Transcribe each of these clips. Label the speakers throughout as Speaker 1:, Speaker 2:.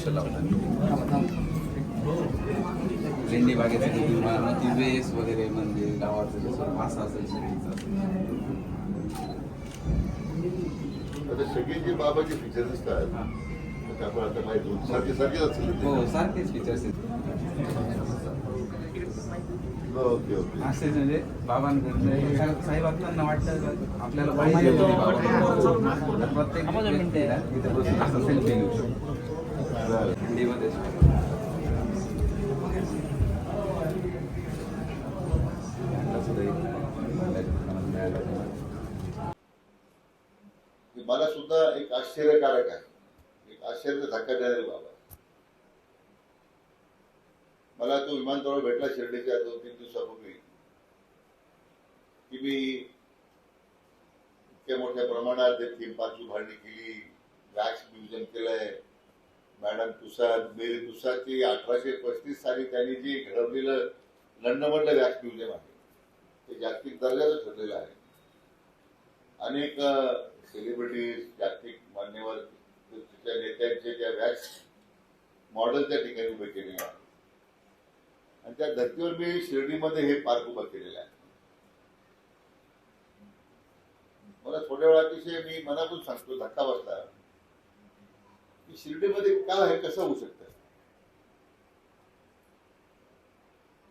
Speaker 1: वृक्ष लावला. लेंडी बागेचं किती मग ती वेस वगैरे म्हणजे गावाचं जसं मासा असेल शेळीचं
Speaker 2: आता सगळे जे बाबाचे फीचर्स असतात आपण आता माहिती दोन सारखे सारखेच असतील.
Speaker 1: हो सारखेच फीचर्स आहेत.
Speaker 2: Okay okay.
Speaker 1: असेच म्हणजे बाबांकडनं साहेब आपल्याला वाटतं का? आपल्याला पाहिजे प्रत्येक व्यक्तीला इथे बसून असं सेल्फी घेऊ शकतो.
Speaker 2: बरं. मला सुद्धा एक आश्चर्यकारक आहे. एक आश्चर्य धक्का देणारे बाबा. मला तो विमानतळावर भेटला शिर्डीच्या दोन तीन दिवसापूर्वी. की मी इतक्या मोठ्या प्रमाणात थीम पार्कची उभारणी केली वॅक्स म्युझियम केलंय. मॅडम तुषार मेरी तुषारची अठराशे पस्तीस साली त्यांनी जे घडवलेलं लंडनमधलं व्यास म्युझियम आहे ते जागतिक दर्जाचं ठरलेलं आहे. अनेक सेलिब्रिटीज जागतिक मान्यवर तिच्या नेत्यांचे त्या व्यास मॉडेल त्या ठिकाणी उभे केले आहे आणि त्या धर्तीवर मी शिर्डीमध्ये हे पार्क उभं केलेलं आहे. मला थोड्या वेळा अतिशय मी मनातून सांगतो धक्का बसला. की शिर्डीमध्ये काय आहे कसं होऊ शकतं?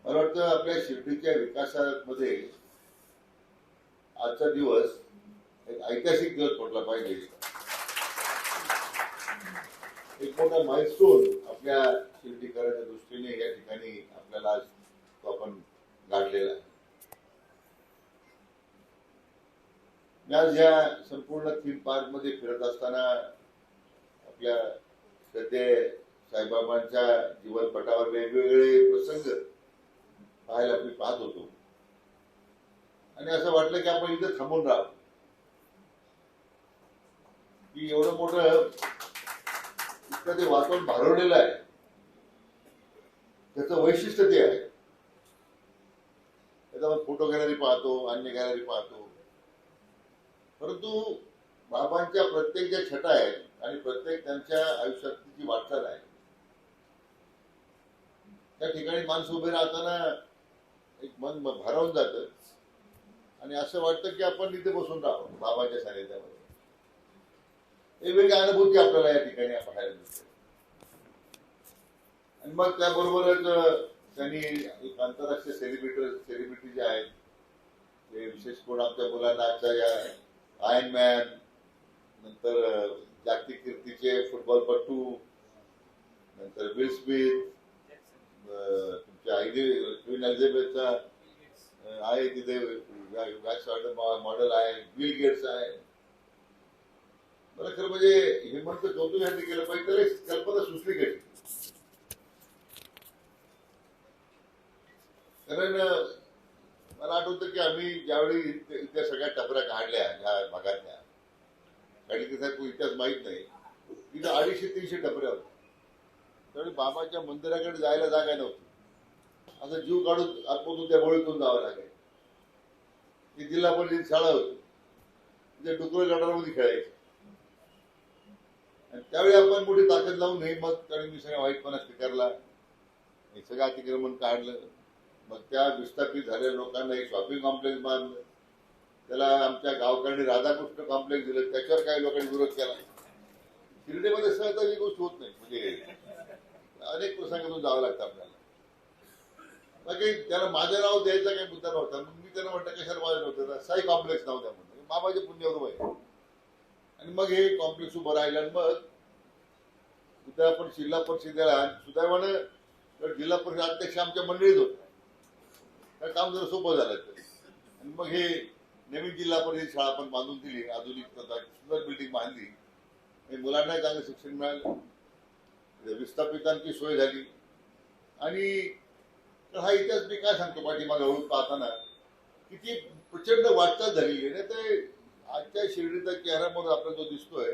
Speaker 2: मला वाटतं आपल्या शिर्डीच्या विकासामध्ये आजचा दिवस एक ऐतिहासिक दिवस म्हटला पाहिजे. एक मोठा माइलस्टोन आपल्या शिर्डीकरांच्या दृष्टीने या ठिकाणी आपल्याला आज तो आपण गाठलेला आहे. मी आज या संपूर्ण थीम पार्कमध्ये फिरत असताना आपल्या सध्या साईबाबांच्या जीवनपटावर वेगवेगळे प्रसंग पाहायला मी पाहत होतो. आणि असं वाटलं की आपण इथं थांबून राहावं की एवढं मोठं इतकं ते वातावरण भारवलेलं आहे. त्याचं वैशिष्ट्य ते आहे. त्याचा आपण फोटो गॅलरी पाहतो अन्य गॅलरी पाहतो. परंतु बाबांच्या प्रत्येक ज्या छटा आहेत आणि प्रत्येक त्यांच्या आयुष्यातली जी वाटचाल आहे. त्या ठिकाणी माणसं उभे राहताना एक मन भारावून जातं. आणि असं वाटतं की आपण तिथे बसून राहू बाबाच्या सानिध्यामध्ये. वेगळी अनुभूती आपल्याला या ठिकाणी पाहायला मिळते. आणि मग त्याबरोबरच त्यांनी एक आंतरराष्ट्रीय सेलिब्रिटी सेलिब्रिटी जे आहेत ते विशेष करून आमच्या मुलांना आजच्या या आयन मॅन नंतर जागतिक कीर्तीचे फुटबॉलपटू नंतर विल स्मिथ तुमच्या क्वीन एलिझाबेथचा आहे तिथे मॉडेल आहे बिल गेट्स आहे. मला खरं म्हणजे हिमंत कौतुक यांनी केलं पाहिजे त्याला कल्पना सुचली कशी कारण मला आठवतं की आम्ही ज्यावेळी इथल्या सगळ्या टपऱ्या काढल्या या भागातल्या काही तिचा इतिहास माहीत नाही. तिथं अडीचशे तीनशे टपऱ्या होत्या त्यावेळी बाबाच्या मंदिराकडे जायला जागा नव्हती. असं जीव काढून आतमधून त्या गोळीतून जावं लागेल ती जिल्हा परिषद शाळा होती. तिथे डुकर गटारामध्ये खेळायचे. आणि त्यावेळी आपण मोठी ताकद लावून हे मग कारण मी सगळ्या वाईटपणा स्वीकारला. हे सगळं अतिक्रमण काढलं. मग त्या विस्थापित झालेल्या लोकांना एक शॉपिंग कॉम्प्लेक्स बांधलं. त्याला आमच्या गावकऱ्यांनी राधाकृष्ण कॉम्प्लेक्स दिलं. त्याच्यावर काही लोकांनी विरोध केला शिर्डीमध्ये सहजा ही गोष्ट होत नाही. म्हणजे अनेक प्रसंगातून जावं लागतं आपल्याला. बाकी त्याला माझं नाव द्यायचा काही मुद्दा नव्हता. मग मी त्यांना म्हटलं कशाला माझं नव्हतं साई कॉम्प्लेक्स नाव द्या म्हणलं बाबाचे पुण्यावर आहे. आणि मग हे कॉम्प्लेक्स उभं राहिलं आणि मग तिथं आपण जिल्हा परिषदेला सुदैवानं तर जिल्हा परिषद अध्यक्ष आमच्या मंडळीत होते तर काम जरा सोपं झालं. ते आणि मग हे नवीन जिल्हा परिषद शाळा पण बांधून दिली. आधुनिक सुंदर बिल्डिंग बांधली. आणि मुलांनाही चांगलं शिक्षण मिळालं. विस्थापितांची सोय झाली. आणि तर हा इतिहास मी काय सांगतो पाठीमागे हळूहळू पाहताना किती प्रचंड वाटचाल झालेली आहे. ना ते आजच्या शिर्डीचा चेहऱ्यामध्ये आपला जो दिसतोय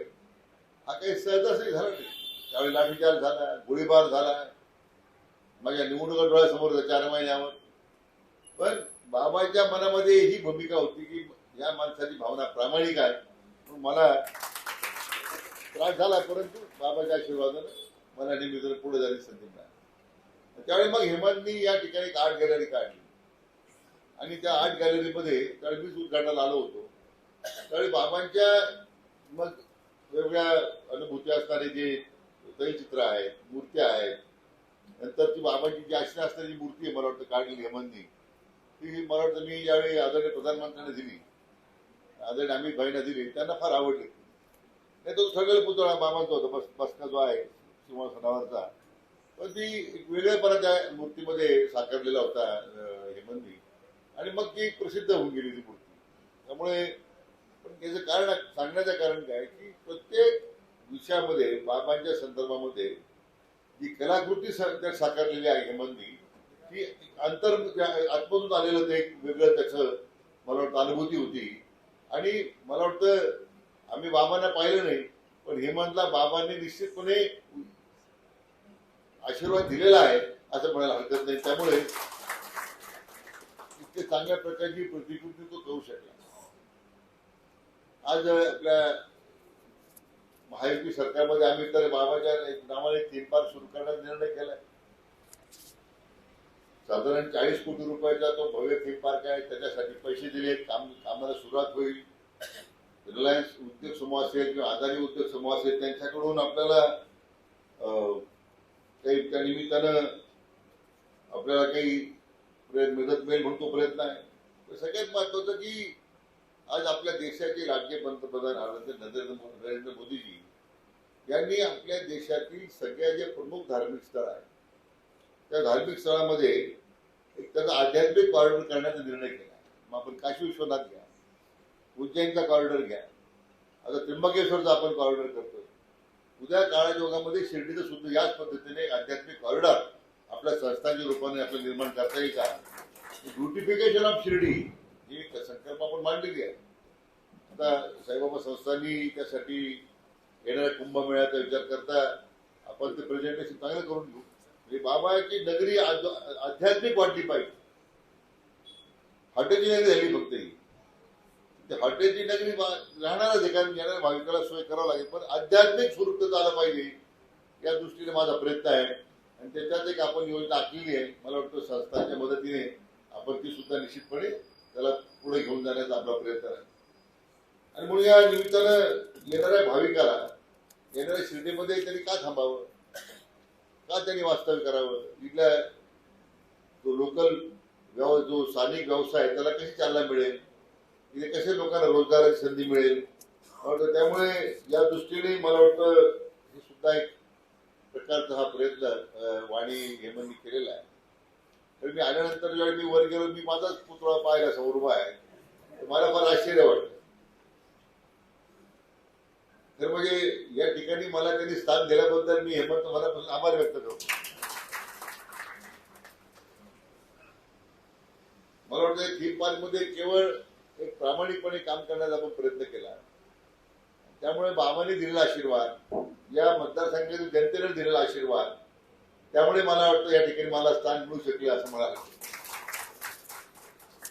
Speaker 2: हा काही सहजासहजी झाला नाही. त्यावेळी लाठीचार झाला गोळीबार झाला. माझ्या निवडणुका डोळ्यासमोर चार महिन्यावर. पण बाबाच्या मनामध्ये ही भूमिका होती की या माणसाची भावना प्रामाणिक आहे. पण मला त्रास झाला परंतु बाबाच्या आशीर्वादानं मला निमित्त पुढे जाण्याची संधी मिळाली. त्यावेळी मग हेमंतनी या ठिकाणी एक आर्ट गॅलरी काढली. आणि त्या आर्ट गॅलरीमध्ये त्यावेळी मीच उद्घाटनाला आलो होतो. त्यावेळी बाबांच्या मग वेगवेगळ्या अनुभूती असणारे जे तैलचित्र आहेत मूर्त्या आहेत नंतर ती बाबांची जी अशी असणारी मूर्ती आहे मला वाटतं काढली हेमंतनी ती मला वाटतं मी यावेळी आदरणीय प्रधानमंत्र्यांना दिली. आदरणीय आम्ही बहीण दिली. त्यांना फार आवडली. नाही तो सगळे पुतळा बाबांचा होता बस बसका जो आहे सिंहासनावरचा पण ती एक वेगळेपणा त्या मूर्तीमध्ये साकारलेला होता हेमंती आणि मग ती प्रसिद्ध होऊन गेली ती मूर्ती. त्यामुळे पण त्याचं कारण सांगण्याचं कारण काय की प्रत्येक विषयामध्ये बाबांच्या संदर्भामध्ये जी कलाकृती साकारलेली आहे हेमंती ती अंतर त्या- आतमधून आलेलं ते एक वेगळं त्याचं मला वाटतं अनुभूती होती. आणि मला वाटतं आम्ही बाबांना पाहिलं नाही पण हेमंतला बाबांनी निश्चितपणे आशीर्वाद दिलेला आहे असं म्हणायला हरकत नाही. त्यामुळे इतके चांगल्या प्रकारची प्रतिकृती तो करू शकला. आज आपल्या महायुती सरकारमध्ये आम्ही तर बाबाच्या एक नावाने तीन पार्क सुरू करण्याचा निर्णय केलाय. साधारण चाळीस कोटी रुपयाचा तो भव्य थीम पार्क आहे. त्याच्यासाठी पैसे दिले. काम कामाला सुरुवात होईल. रिलायन्स उद्योग समूह असेल किंवा अदानी उद्योग समूह असेल त्यांच्याकडून आपल्याला अं, काही त्या निमित्तानं आपल्याला काही मदत मिळेल म्हणून तो प्रयत्न आहे. सगळ्यात महत्वाचं की आज आपल्या देशाचे राज्य पंतप्रधान नरेंद्र नरेंद्र मोदीजी यांनी आपल्या देशातील सगळ्या जे प्रमुख धार्मिक स्थळ आहेत त्या धार्मिक स्थळामध्ये एक त्याचा आध्यात्मिक कॉरिडॉर करण्याचा निर्णय केला. मग आपण काशी विश्वनाथ घ्या उज्जैनचा कॉरिडॉर घ्या. आता त्र्यंबकेश्वरचा आपण कॉरिडॉर करतोय. उद्या काळाच्या योगामध्ये शिर्डीचं सुद्धा याच पद्धतीने एक आध्यात्मिक कॉरिडॉर आपल्या संस्थांच्या रूपाने आपल्याला निर्माण करता येईल का? ब्युटिफिकेशन ऑफ शिर्डी ही संकल्प आपण मांडलेली आहे आता साईबाबा संस्थांनी त्यासाठी येणाऱ्या कुंभमेळ्याचा विचार करता आपण ते प्रेझेंटेशन चांगलं करून घेऊ. म्हणजे बाबाची नगरी आध्यात्मिक वाटली पाहिजे. हॉटेलची नगरी झाली फक्त ही. ते हॉटेलची नगरी राहणारच आहे कारण येणाऱ्या भाविकाला सोय करावं लागेल. पण आध्यात्मिक स्वरूप त्याचं आलं पाहिजे. या दृष्टीने माझा प्रयत्न आहे. आणि त्याच्यात एक आपण योजना आखलेली आहे. मला वाटतं संस्थांच्या मदतीने आपण ती सुद्धा निश्चितपणे त्याला पुढे घेऊन जाण्याचा आपला प्रयत्न आहे. आणि म्हणून या निमित्तानं येणाऱ्या भाविकाला येणाऱ्या शिर्डीमध्ये त्यांनी का थांबावं? का त्यांनी वास्तव्य करावं? इथल्या जो लोकल व्यव जो स्थानिक व्यवसाय आहे, त्याला कशी चालना मिळेल? इथे कसे लोकांना रोजगाराची संधी मिळेल? त्यामुळे या दृष्टीने मला वाटतं हे सुद्धा एक प्रकारचा हा प्रयत्न वाणी हेमंतनी केलेला आहे. तर मी आल्यानंतर ज्यावेळी मी वर गेलो मी माझाच पुतळा पाहिला समोर उभा आहे. तर मला फार आश्चर्य वाटलं तर म्हणजे या ठिकाणी मला त्यांनी स्थान दिल्याबद्दल मी हेमंत मनापासून आभार व्यक्त करतो. मला वाटतं थीम पार्कमध्ये केवळ एक प्रामाणिकपणे काम करण्याचा आपण प्रयत्न केला. त्यामुळे बाबांनी दिलेला आशीर्वाद या मतदारसंघातील जनतेने दिलेला आशीर्वाद त्यामुळे मला वाटतं या ठिकाणी मला स्थान मिळू शकेल असं मला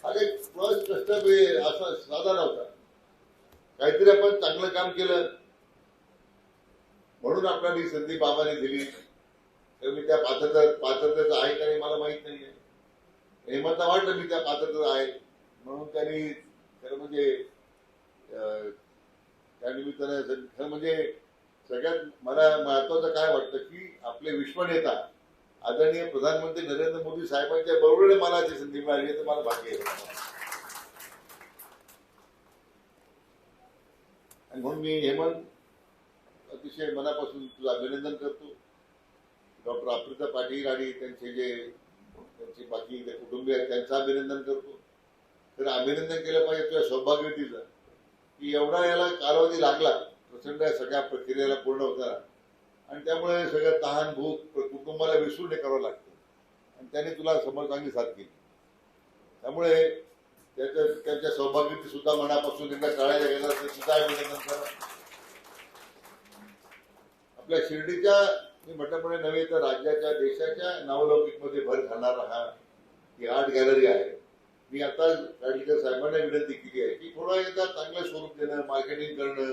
Speaker 2: अरे प्रश्न कष्ट असा साधा नव्हता. काहीतरी आपण चांगलं काम केलं म्हणून आपल्याला ही संधी बाबाने दिली. तर मी त्या पात्रता पात्रतेचं आहे का नाही मला माहीत नाहीये. हेमंतला वाटलं मी त्या पात्रतेचं आहे. म्हणून त्यांनी खरं म्हणजे अं, त्या खरं म्हणजे सगळ्यात मला महत्वाचं काय वाटतं की आपले विश्वनेता आदरणीय प्रधानमंत्री नरेंद्र मोदी साहेबांच्या बरोबर मला जी संधी मिळाली तर मला भाग्य आहे. आणि म्हणून मी हेमंत अतिशय मनापासून तुझं अभिनंदन करतो. डॉक्टर अप्रिता पाटील आणि त्यांचे जे त्यांचे बाकी जे कुटुंबीय आहेत त्यांचं अभिनंदन करतो. तर अभिनंदन केलं पाहिजे तुझ्या सौभाग्यवतीचं की एवढा याला कालावधी लागला प्रचंड या सगळ्या प्रक्रियेला पूर्ण होताना. आणि त्यामुळे सगळं तहान भूक कुटुंबाला विसरून हे करावं लागतं. आणि त्याने तुला समोर चांगली साथ केली. त्यामुळे त्याच्या त्यांच्या सौभाग्यवती सुद्धा मनापासून त्यांना कळायला गेला तर सुद्धा अभिनंदन करा. आपल्या शिर्डीच्या मी म्हटल्याप्रमाणे नव्हे तर राज्याच्या देशाच्या नावलौकिकमध्ये भर घालणारा हा ही आर्ट गॅलरी आहे. मी आता काडलीकर साहेबांना विनंती केली आहे की थोडा एकदा चांगलं स्वरूप देणं मार्केटिंग करणं.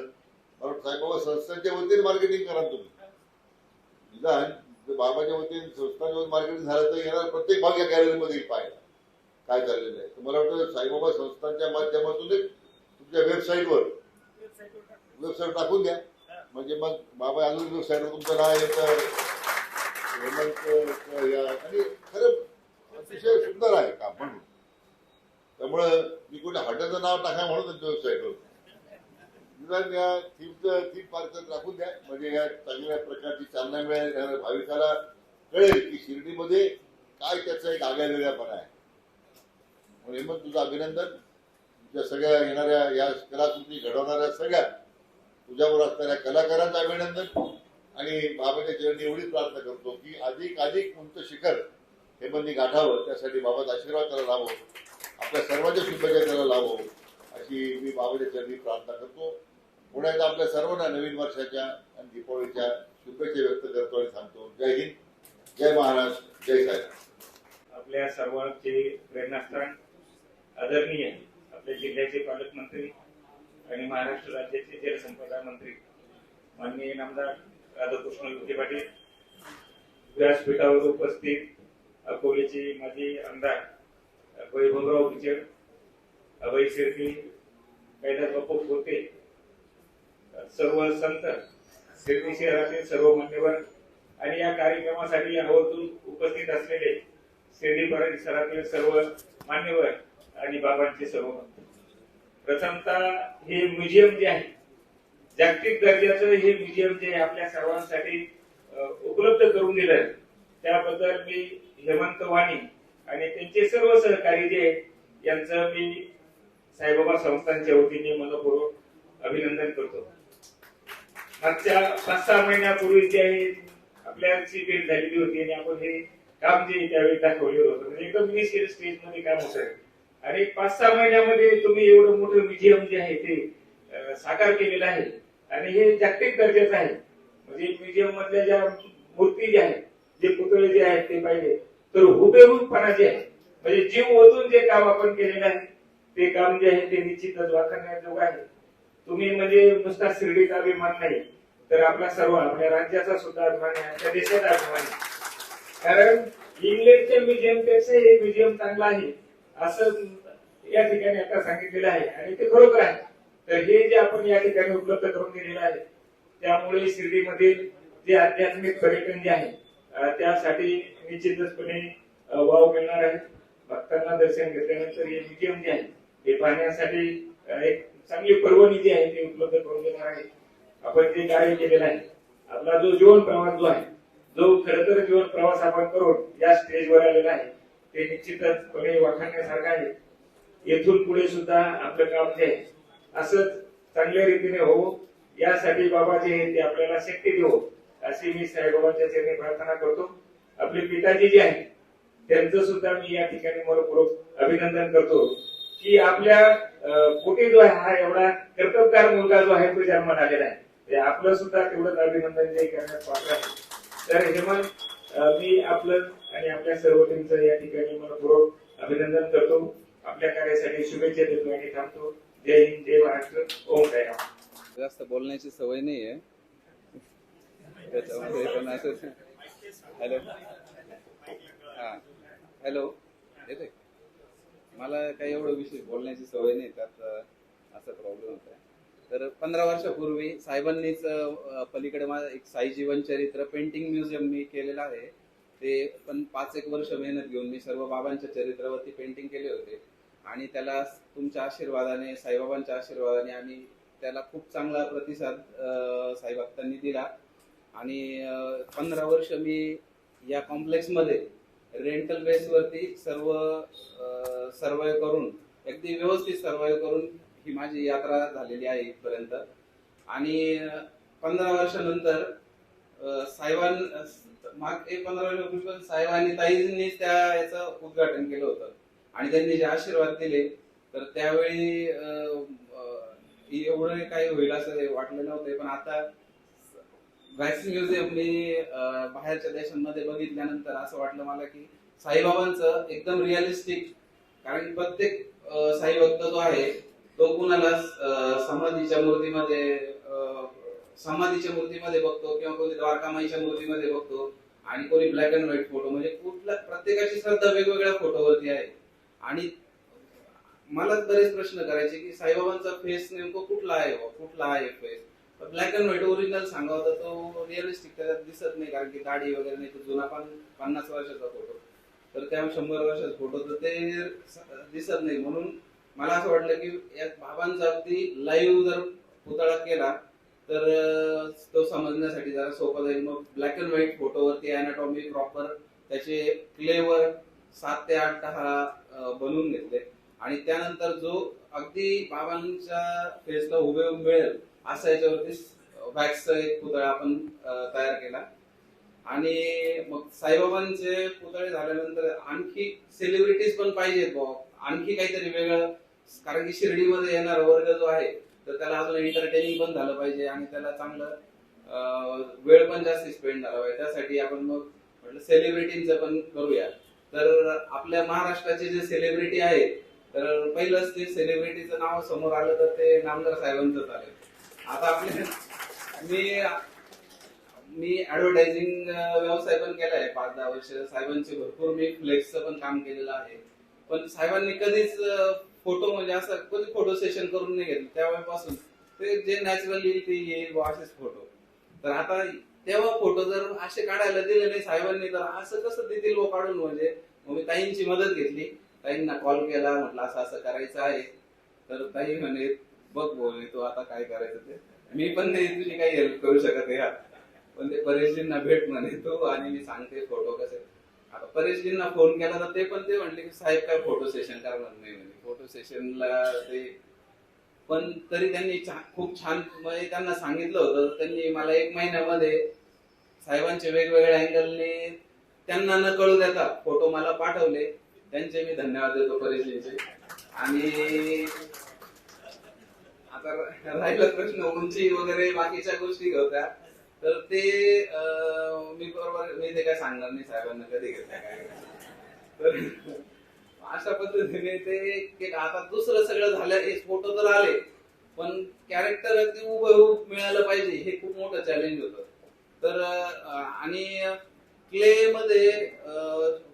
Speaker 2: साईबाबा संस्थांच्या वतीने मार्केटिंग करा तुम्ही. निदान जर बाबाच्या वतीने संस्थांच्या मार्केटिंग झालं तर येणार प्रत्येक भाग या गॅलरीमध्ये पाहायला. काय चाललेलं आहे? तर मला वाटतं साईबाबा संस्थांच्या माध्यमातून तुमच्या वेबसाईटवर वेबसाईट टाकून द्या. म्हणजे मग बाबा अजून वेबसाईटवर तुमचं नाव येतं हेमंत या आणि खरं अतिशय सुंदर आहे काम. म्हणून त्यामुळं मी कुठे हॉटेलचं नाव टाका म्हणून त्यांच्या वेबसाईटवर निदान या थीमचं थीम पार्क राखून द्या. म्हणजे या चांगल्या प्रकारची चालना मिळेल या भाविकाला कळेल की शिर्डीमध्ये काय त्याचा एक आगळ्यावेगळापणा आहे. म्हणून हेमंत तुझं अभिनंदन. तुमच्या सगळ्या येणाऱ्या या कलाकृती घडवणाऱ्या सगळ्या तुझ्यावर असणाऱ्या कलाकारांचं अभिनंदन आणि बाबाच्या चरणी एवढीच प्रार्थना करतो की अधिक अधिक उंच शिखर हे हेमंतनी गाठावं. त्यासाठी बाबाचा आशीर्वाद त्याला लावो आपल्या सर्वांच्या शुभेच्छा त्याला लावो अशी मी बाबाच्या चरणी प्रार्थना करतो. पुन्हा एकदा आपल्या सर्वांना नवीन वर्षाच्या आणि दीपावलीच्या शुभेच्छा व्यक्त करतो आणि सांगतो. जय हिंद. जय महाराष्ट्र जय साहेब
Speaker 3: आपल्या सर्वांचे प्रेरणास्थान आदरणीय आपल्या जिल्ह्याचे पालकमंत्री आणि महाराष्ट्र राज्याचे जलसंपदा मंत्री माननीय नामदार राधाकृष्ण विखे पाटील व्यासपीठावर उपस्थित अकोलेचे माजी आमदार वैभवराव पिचड अभय शिर्के कैलास बापू होते सर्व संत शिर्डी शहरातील सर्व मान्यवर आणि या कार्यक्रमासाठी आवर्जून उपस्थित असलेले शिर्डी परिसरातील सर्व मान्यवर आणि बाबांचे सर्व मंत्री प्रथमतः हे म्युझियम जे आहे जागतिक दर्जाचं हे म्युझियम जे आपल्या सर्वांसाठी उपलब्ध करून दिलं त्याबद्दल मी हेमंत वाणी आणि त्यांचे सर्व सहकारी जे आहेत यांचं मी साईबाबा संस्थांच्या वतीने मनपूर्वक अभिनंदन करतो. मागच्या पाच सहा महिन्यापूर्वी जे आहे आपल्याची भेट झालेली होती आणि आपण हे काम जे त्यावेळी दाखवलेलं होतं. म्हणजे एकदम मिनिस्टर स्टेजमध्ये काम आहे आणि पाच सहा महिन्यामध्ये तुम्ही एवढं मोठं म्युझियम जे आहे ते साकार केलेलं आहे. आणि हे जागतिक दर्जाचं आहे. म्हणजे म्युझियम मधल्या ज्या मूर्ती ज्या आहेत जे पुतळे जे आहेत ते पाहिजे तर हुबेहूबपणा जे आहे म्हणजे जीव ओतून जे काम आपण केलेलं आहे ते काम जे आहे ते निश्चितच वाखाणण्याजोग आहे. तुम्ही म्हणजे नुसता शिर्डीचा अभिमान नाही तर आपला सर्व आपल्या राज्याचा सुद्धा अभिमान आहे आपल्या देशाचा अभिमान आहे. कारण इंग्लंडच्या म्युझियमपेक्षा हे म्युझियम चांगलं आहे. असं या ठिकाणी आता सांगितलेलं आहे. आणि ते खरोखर आहे. तर हे जे आपण या ठिकाणी उपलब्ध करून दिलेलं आहे त्यामुळे शिर्डीमधील जे आध्यात्मिक पर्यटन जे आहे त्यासाठी निश्चितचपणे वाव मिळणार आहे. भक्तांना दर्शन घेतल्यानंतर हे म्युझियम जे आहे हे पाहण्यासाठी एक चांगली पर्वणी जी आहे ते उपलब्ध करून देणार आहे. आपण जे कार्य केलेलं आहे आपला जो जीवन प्रवास जो आहे जो खर तर जीवन प्रवास आपण करून या स्टेजवर आलेला आहे ते निश्चितचपणे वाखाणण्यासारखं आहे. येथून पुढे सुद्धा आपलं काम जे आहे. असंच चांगल्या रीतीने हो यासाठी बाबा जे आहे ते आपल्याला शक्ती देऊ अशी मी साईबाबांच्या चरणी प्रार्थना करतो. आपले पिताजी जे आहेत त्यांचं सुद्धा मी या ठिकाणी मनपूर्वक अभिनंदन करतो. की आपल्या पोटी जो आहे हा एवढा कर्तबगार मुलगा जो आहे तो जन्माला आलेला आहे. आपलं सुद्धा तेवढंच अभिनंदन जे करण्यास पात्र आहे. तर हेमंत मी आपलं आणि आपल्या सर्व टीमचं या ठिकाणी मनपूर्वक अभिनंदन करतो. आपल्या कार्यासाठी शुभेच्छा देतो आणि थांबतो. जय हिंद जय महाराष्ट्र. ओम साईराम.
Speaker 1: जास्त बोलण्याची सवय नाही आहे त्याच्यामध्ये पण असं हॅलो. हा. हॅलो. येते मला काही एवढं विषय बोलण्याची सवय नाही त्यात असा प्रॉब्लेम होता तर पंधरा वर्षापूर्वी साहेबांनीच पलीकडे माझं एक साई जीवनचरित्र पेंटिंग म्युझियम मी केलेलं आहे. ते पण पाच एक वर्ष मेहनत घेऊन मी सर्व बाबांच्या चरित्रावरती पेंटिंग केले होते. आणि त्याला तुमच्या आशीर्वादाने साईबाबांच्या आशीर्वादाने आम्ही त्याला खूप चांगला प्रतिसाद अं, दिला. आणि पंधरा वर्ष मी या कॉम्प्लेक्समध्ये रेंटल बेसवरती सर्व सर्वाईव्ह करून अगदी व्यवस्थित सर्वाईव्ह करून ही माझी यात्रा झालेली आहे इथपर्यंत. आणि पंधरा वर्षानंतर साहेबां माग एक पंधरा वर्षापूर्वी साहेबांनी ताईंनीच त्या याचं उद्घाटन केलं होतं. आणि त्यांनी जे आशीर्वाद दिले तर त्यावेळी एवढं काही होईल असं वाटलं नव्हतं. पण आता वॅक्स म्युझियम मी बाहेरच्या देशांमध्ये बघितल्यानंतर असं वाटलं मला की साईबाबांचं एकदम रिअलिस्टिक कारण प्रत्येक साई भक्त जो आहे तो कुणाला समाधीच्या मूर्तीमध्ये समाधीच्या मूर्तीमध्ये बघतो किंवा कोणी द्वारकामाईच्या मूर्तीमध्ये बघतो आणि कोणी ब्लॅक अँड व्हाईट फोटो म्हणजे कुठल्या प्रत्येकाची श्रद्धा वेगवेगळ्या फोटोवरती आहे. आणि मला बरेच प्रश्न करायचे की साईबाबांचा फेस नेमकं कुठला आहे कुठला आहे face black and white original सांगा तर तो रिअलिस्टिक त्याच्यात दिसत नाही कारण की दाढी वगैरे नाही तर जुना पण पन्नास वर्षाचा फोटो तर त्या शंभर वर्षाचा फोटो तर ते दिसत नाही. म्हणून मला असं वाटलं की या बाबांचा अगदी लाईव्ह जर पुतळा केला तर तो समजण्यासाठी जरा सोपं जाईल. मग ब्लॅक अँड व्हाईट फोटोवरती अनाटॉमी प्रॉपर त्याचे क्लेवर सात ते आठ दहा बनवून घेतले. आणि त्यानंतर जो अगदी बाबांच्या फेसला उभे मिळेल असा याच्यावरती वॅक्सचा एक पुतळा आपण तयार केला. आणि मग साईबाबांचे पुतळे झाल्यानंतर आणखी सेलिब्रिटीज पण पाहिजेत बुवा. आणखी काहीतरी वेगळं कारण की शिर्डीमध्ये येणारा वर्ग जो आहे तर त्याला अजून एंटरटेनिंग पण झालं पाहिजे आणि त्याला चांगलं वेळ पण जास्त स्पेंड झाला पाहिजे. त्यासाठी आपण मग म्हटलं सेलिब्रिटींचं पण करूया. तर आपल्या महाराष्ट्राचे जे सेलिब्रिटी आहेत तर पहिलंच ते सेलिब्रिटीचं नाव समोर आलं तर ते नामदार साहेबांचंच आलं. आता आपले मी मी ऍडव्हर्टायझिंग व्यवसाय पण केला आहे पाच दहा वर्ष. साहेबांचे भरपूर मी फ्लेक्सचं पण काम केलेलं आहे. पण साहेबांनी कधीच फोटो म्हणजे असं कधी फोटो सेशन करून नाही घेतलं. त्यावेळेपासून ते जे नॅचरल येईल ते येईल असेच फोटो तर आता तेव्हा फोटो जर असे काढायला दिले नाही साहेबांनी तर असं कसं देतील बुवा काढून? म्हणजे मग मी ताईंची मदत घेतली. ताईंना कॉल केला म्हटलं असं असं करायचं आहे. तर ताई म्हणे बघ बोल तू आता काय करायचं ते. मी पण नाही तुझी काही हेल्प करू शकत या पण ते परेशजींना भेट म्हणे तो आणि मी सांगते फोटो कसे. आता परेशजींना फोन केला तर ते पण ते म्हणले की साहेब काय फोटो सेशन करणार नाही म्हणजे फोटो सेशनला ते पण तरी त्यांनी खूप छान म्हणजे त्यांना सांगितलं होतं. त्यांनी मला एक महिन्यामध्ये साहेबांचे वेगवेगळ्या अँगलने त्यांना न कळू देता फोटो मला पाठवले. त्यांचे मी धन्यवाद देतो परेशजींचे. आणि आता राहिला प्रश्न उंची वगैरे बाकीच्या गोष्टी होत्या. तर ते मी बरोबर मी ते काय सांगणार नाही साहेबांना कधी घेतल्या काय तर अशा पद्धतीने ते केलं. आता दुसरं सगळं झालं हे फोटो तर आले पण कॅरेक्टर अगदी उभं मिळालं पाहिजे हे खूप मोठं चॅलेंज होतं तर आणि क्ले मध्ये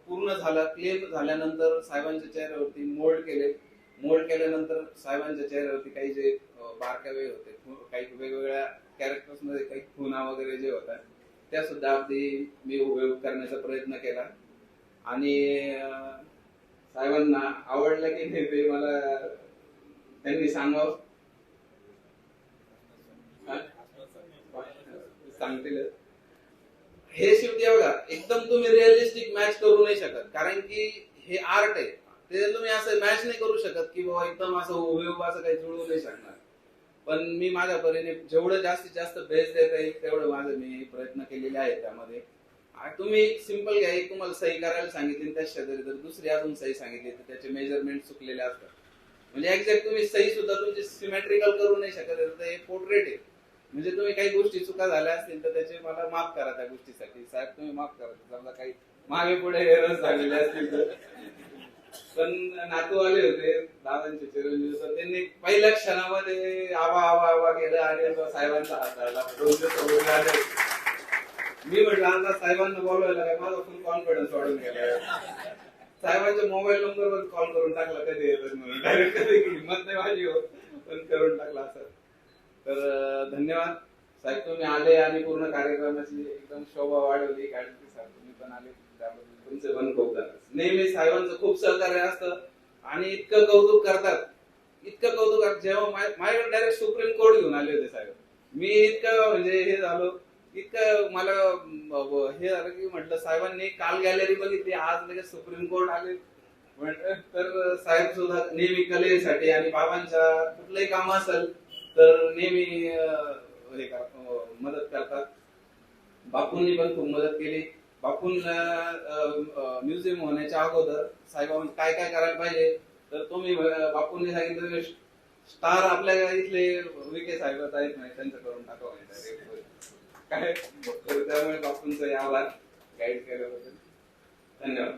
Speaker 1: पूर्ण झाला क्ले झाल्यानंतर साहेबांच्या चेहऱ्यावरती मोल्ड केले मोल्ड केल्यानंतर साहेबांच्या चेहऱ्यावरती काही जे बारकावे होते काही वेगवेगळ्या कॅरेक्टर्समध्ये काही खुना वगैरे जे होत्या त्या सुद्धा अगदी मी उपयोग करण्याचा प्रयत्न केला. आणि साहेबांना आवडलं की नाही ते मला त्यांनी सांगावं. सांगतील. हे शेवटी बघा एकदम तुम्ही रिअलिस्टिक मॅच करू नाही शकत. कारण की हे आर्ट आहे. ते तुम्ही असं मॅच नाही करू शकत की बाबा एकदम असं उभे असं काही जुळवू नाही शकणार. पण मी माझ्या परीने जेवढं जास्तीत जास्त बेस्ट देता येईल तेवढं माझं मी प्रयत्न केलेले आहेत त्यामध्ये. आणि तुम्ही सिंपल घ्या एक तुम्हाला सही करायला सांगितली त्या शेजारी जर दुसरी अजून सही सांगितली तर त्याचे मेजरमेंट चुकलेले असतात. म्हणजे एक्झॅक्ट तुम्ही सही सुद्धा तुमची सिमेट्रिकल करू नाही शकत तर हे पोर्ट्रेट आहे. म्हणजे तुम्ही काही गोष्टी चुका झाल्या असतील तर त्याचे मला माफ करा त्या गोष्टीसाठी. साहेब तुम्ही माफ करा समजा काही मागे पुढे एरर्स झालेले असतील तर. पण नातू आले होते दादांचे चिरंजीव तर त्यांनी पहिल्या क्षणामध्ये आवा आवा आवा केलं आणि तो साहेबांचा हात धरला. दोन दिवस वगैरे आले. मी म्हटलं आता साहेबांना बोलवायला काय? माझा फुल कॉन्फिडन्स वाढून गेला. साहेबांच्या मोबाईल नंबरवर कॉल करून टाकला कधी येतात म्हणून? डायरेक्ट कधी हिंमत नाही माझी हो. पण करून टाकला असं. तर धन्यवाद. साहेब तुम्ही आले आणि पूर्ण कार्यक्रमाची एकदम शोभा वाढवली. कारण की साहेब तुम्ही पण आले. त्याबद्दल तुमचे पण खूप नेहमी साहेबांचं खूप सहकार्य असतं आणि इतकं कौतुक करतात. इतकं कौतुक जेव्हा माझ्याकडे डायरेक्ट सुप्रीम कोर्ट घेऊन आले होते साहेब. मी इतकं म्हणजे हे झालो. इतकं मला हे झालं की म्हटलं साहेबांनी काल गॅलरी बघितली आज लगेच सुप्रीम कोर्ट आले. तर साहेब सुद्धा नेहमी कलेसाठी आणि बाबांच्या कुठलंही काम असेल तर नेहमी हे कर- मदत करतात. बापूंनी पण खूप मदत केली. बापूंना म्युझियम होण्याच्या अगोदर साहेबांनी काय काय करायला पाहिजे? तर तुम्ही बापूंनी सांगितलं स्टार आपल्या इथले विके साहेब आहेत नाही त्यांचं करून टाकावं काय? त्यामुळे बापूंचा आभार गाईड केल्याबद्दल धन्यवाद.